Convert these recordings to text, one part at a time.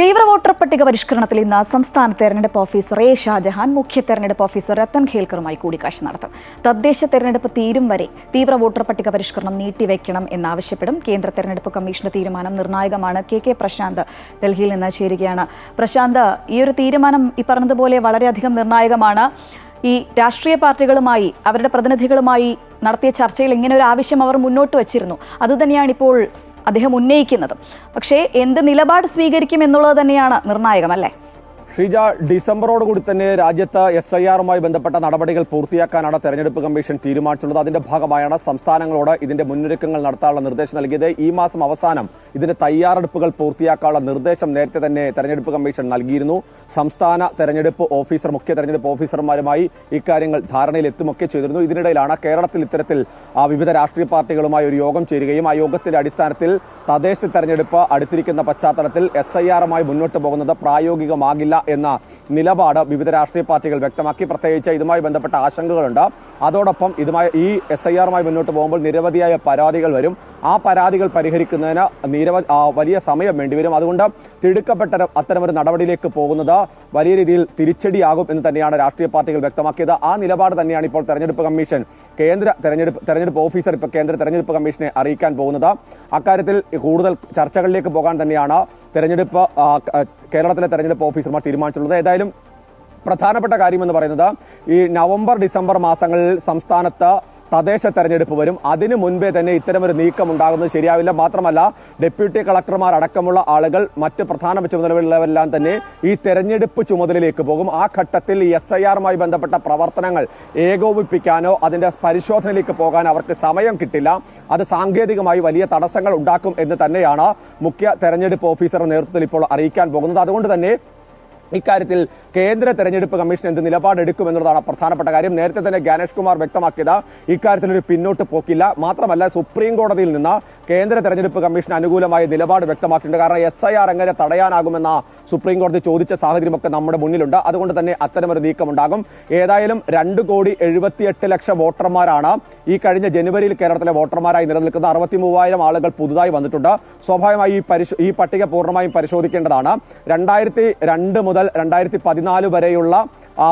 തീവ്ര വോട്ടർ പട്ടിക പരിഷ്കരണത്തിൽ ഇന്ന് സംസ്ഥാന തെരഞ്ഞെടുപ്പ് ഓഫീസർ എ ഷാജഹാൻ മുഖ്യ തെരഞ്ഞെടുപ്പ് ഓഫീസർ രത്തൻ ഖേൽക്കറുമായി കൂടിക്കാഴ്ച നടത്തും. തദ്ദേശ തെരഞ്ഞെടുപ്പ് തീരും വരെ തീവ്ര വോട്ടർ പട്ടിക പരിഷ്കരണം നീട്ടിവെക്കണം എന്നാവശ്യപ്പെടും. കേന്ദ്ര തെരഞ്ഞെടുപ്പ് കമ്മീഷന്റെ തീരുമാനം നിർണായകമാണ്. കെ കെ പ്രശാന്ത് ഡൽഹിയിൽ നിന്ന് ചേരുകയാണ്. പ്രശാന്ത് ഈ ഒരു തീരുമാനം ഈ പറഞ്ഞതുപോലെ വളരെയധികം നിർണായകമാണ്. ഈ രാഷ്ട്രീയ പാർട്ടികളുമായി അവരുടെ പ്രതിനിധികളുമായി നടത്തിയ ചർച്ചയിൽ ഇങ്ങനെ ഒരു ആവശ്യം അവർ മുന്നോട്ട് വച്ചിരുന്നു. അതുതന്നെയാണ് ഇപ്പോൾ അദ്ദേഹം ഉന്നയിക്കുന്നത്. പക്ഷേ എന്ത് നിലപാട് സ്വീകരിക്കും എന്നുള്ളത് തന്നെയാണ് നിർണായകം അല്ലേ? ഷീജ ഡിസംബറോടുകൂടി തന്നെ രാജ്യത്ത് എസ് ഐ ആറുമായി ബന്ധപ്പെട്ട നടപടികൾ പൂർത്തിയാക്കാനാണ് തെരഞ്ഞെടുപ്പ് കമ്മീഷൻ തീരുമാനിച്ചിട്ടുള്ളത്. അതിന്റെ ഭാഗമായാണ് സംസ്ഥാനങ്ങളോട് ഇതിന്റെ മുന്നൊരുക്കങ്ങൾ നടത്താനുള്ള നിർദ്ദേശം നൽകിയത്. ഈ മാസം അവസാനം ഇതിന്റെ തയ്യാറെടുപ്പുകൾ പൂർത്തിയാക്കാനുള്ള നിർദ്ദേശം നേരത്തെ തന്നെ തെരഞ്ഞെടുപ്പ് കമ്മീഷൻ നൽകിയിരുന്നു. സംസ്ഥാന തെരഞ്ഞെടുപ്പ് ഓഫീസർ മുഖ്യ തെരഞ്ഞെടുപ്പ് ഓഫീസർമാരുമായി ഇക്കാര്യങ്ങൾ ധാരണയിലെത്തുമൊക്കെ ചെയ്തിരുന്നു. ഇതിനിടയിലാണ് കേരളത്തിൽ ഇത്തരത്തിൽ വിവിധ രാഷ്ട്രീയ പാർട്ടികളുമായി ഒരു യോഗം ചേരുകയും ആ യോഗത്തിന്റെ അടിസ്ഥാനത്തിൽ തദ്ദേശ തെരഞ്ഞെടുപ്പ് അടുത്തിരിക്കുന്ന പശ്ചാത്തലത്തിൽ എസ് ഐ ആറുമായി മുന്നോട്ട് പോകുന്നത് പ്രായോഗികമാകില്ല എന്ന നിലപാട് വിവിധ രാഷ്ട്രീയ പാർട്ടികൾ വ്യക്തമാക്കി. പ്രത്യേകിച്ച് ഇതുമായി ബന്ധപ്പെട്ട ആശങ്കകളുണ്ട്. അതോടൊപ്പം ഇതുമായി ഈ എസ് ഐ ആറുമായി മുന്നോട്ട് പോകുമ്പോൾ നിരവധിയായ പരാതികൾ വരും. ആ പരാതികൾ പരിഹരിക്കുന്നതിന് നിരവധി വലിയ സമയം വേണ്ടിവരും അതുകൊണ്ട് തിടുക്കപ്പെട്ട അത്തരമൊരു നടപടിയിലേക്ക് പോകുന്നത് വലിയ രീതിയിൽ തിരിച്ചടിയാകും എന്ന് തന്നെയാണ് രാഷ്ട്രീയ പാർട്ടികൾ വ്യക്തമാക്കിയത്. ആ നിലപാട് തന്നെയാണ് ഇപ്പോൾ തെരഞ്ഞെടുപ്പ് കമ്മീഷൻ കേന്ദ്ര തെരഞ്ഞെടുപ്പ് തെരഞ്ഞെടുപ്പ് ഓഫീസർ ഇപ്പോൾ കേന്ദ്ര തെരഞ്ഞെടുപ്പ് കമ്മീഷനെ അറിയിക്കാൻ പോകുന്നത്. അക്കാര്യത്തിൽ കൂടുതൽ ചർച്ചകളിലേക്ക് പോകാൻ തന്നെയാണ് തെരഞ്ഞെടുപ്പ് കേരളത്തിലെ തെരഞ്ഞെടുപ്പ് ഓഫീസർമാർ തീരുമാനിച്ചിട്ടുള്ളത്. ഏതായാലും പ്രധാനപ്പെട്ട കാര്യമെന്ന് പറയുന്നത് ഈ നവംബർ ഡിസംബർ മാസങ്ങളിൽ സംസ്ഥാനത്ത് തദ്ദേശ തെരഞ്ഞെടുപ്പ് വരും. അതിനു മുൻപേ തന്നെ ഇത്തരമൊരു നീക്കം ഉണ്ടാകുന്നത് ശരിയാവില്ല. മാത്രമല്ല ഡെപ്യൂട്ടി കളക്ടർമാർ അടക്കമുള്ള ആളുകൾ മറ്റ് പ്രധാന ചുമതലകളിലെല്ലാം തന്നെ ഈ തെരഞ്ഞെടുപ്പ് ചുമതലയിലേക്ക് പോകും. ആ ഘട്ടത്തിൽ എസ് ഐ ആറുമായി ബന്ധപ്പെട്ട പ്രവർത്തനങ്ങൾ ഏകോപിപ്പിക്കാനോ അതിന്റെ പരിശോധനയിലേക്ക് പോകാൻ അവർക്ക് സമയം കിട്ടില്ല. അത് സാങ്കേതികമായി വലിയ തടസ്സങ്ങൾ ഉണ്ടാക്കും എന്ന് തന്നെയാണ് മുഖ്യ തെരഞ്ഞെടുപ്പ് ഓഫീസറുടെ നേതൃത്വത്തിൽ ഇപ്പോൾ അറിയിക്കാൻ പോകുന്നത്. അതുകൊണ്ട് തന്നെ ഇക്കാര്യത്തിൽ കേന്ദ്ര തെരഞ്ഞെടുപ്പ് കമ്മീഷൻ എന്ത് നിലപാടെടുക്കുമെന്നുള്ളതാണ് പ്രധാനപ്പെട്ട കാര്യം. നേരത്തെ തന്നെ ഗാനേഷ് കുമാർ വ്യക്തമാക്കിയത് ഇക്കാര്യത്തിൽ ഒരു പിന്നോട്ട് പോക്കില്ല. മാത്രമല്ല സുപ്രീം കോടതിയിൽ നിന്ന് കേന്ദ്ര തെരഞ്ഞെടുപ്പ് കമ്മീഷൻ അനുകൂലമായ നിലപാട് വ്യക്തമാക്കിയിട്ടുണ്ട്. കാരണം എസ് ഐ ആർ എങ്ങനെ തടയാനാകുമെന്ന സുപ്രീം കോടതി ചോദിച്ച സാഹചര്യമൊക്കെ നമ്മുടെ മുന്നിലുണ്ട്. അതുകൊണ്ട് തന്നെ അത്തരമൊരു നീക്കമുണ്ടാകും. ഏതായാലും രണ്ട് കോടി എഴുപത്തിയെട്ട് ലക്ഷം വോട്ടർമാരാണ് ഈ കഴിഞ്ഞ ജനുവരിയിൽ കേരളത്തിലെ വോട്ടർമാരായി നിലനിൽക്കുന്ന അറുപത്തി മൂവായിരം ആളുകൾ പുതുതായി വന്നിട്ടുണ്ട്. സ്വാഭാവികമായി ഈ പരിശോ ഈ പട്ടിക പൂർണമായും പരിശോധിക്കേണ്ടതാണ്. രണ്ടായിരത്തി രണ്ട് മുതൽ രണ്ടായിരത്തി പതിനാല് വരെയുള്ള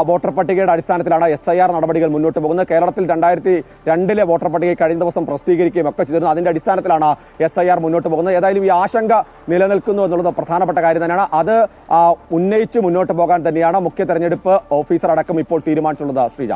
വോട്ടർ പട്ടികയുടെ അടിസ്ഥാനത്തിലാണ് എസ് ഐ ആർ നടപടികൾ മുന്നോട്ട് പോകുന്നത്. കേരളത്തിൽ രണ്ടായിരത്തി രണ്ടിലെ വോട്ടർ പട്ടിക കഴിഞ്ഞ ദിവസം പ്രസിദ്ധീകരിക്കുകയും ഒക്കെ ചെയ്തിരുന്നു. അതിന്റെ അടിസ്ഥാനത്തിലാണ് എസ് ഐ ആർ മുന്നോട്ട് പോകുന്നത്. ഏതായാലും ഈ ആശങ്ക നിലനിൽക്കുന്നു എന്നുള്ളത് പ്രധാനപ്പെട്ട കാര്യം തന്നെയാണ്. അത് ഉന്നയിച്ച് മുന്നോട്ട് പോകാൻ തന്നെയാണ് മുഖ്യ തെരഞ്ഞെടുപ്പ് ഓഫീസർ അടക്കം ഇപ്പോൾ തീരുമാനിച്ചിട്ടുള്ളത് ശ്രീജ.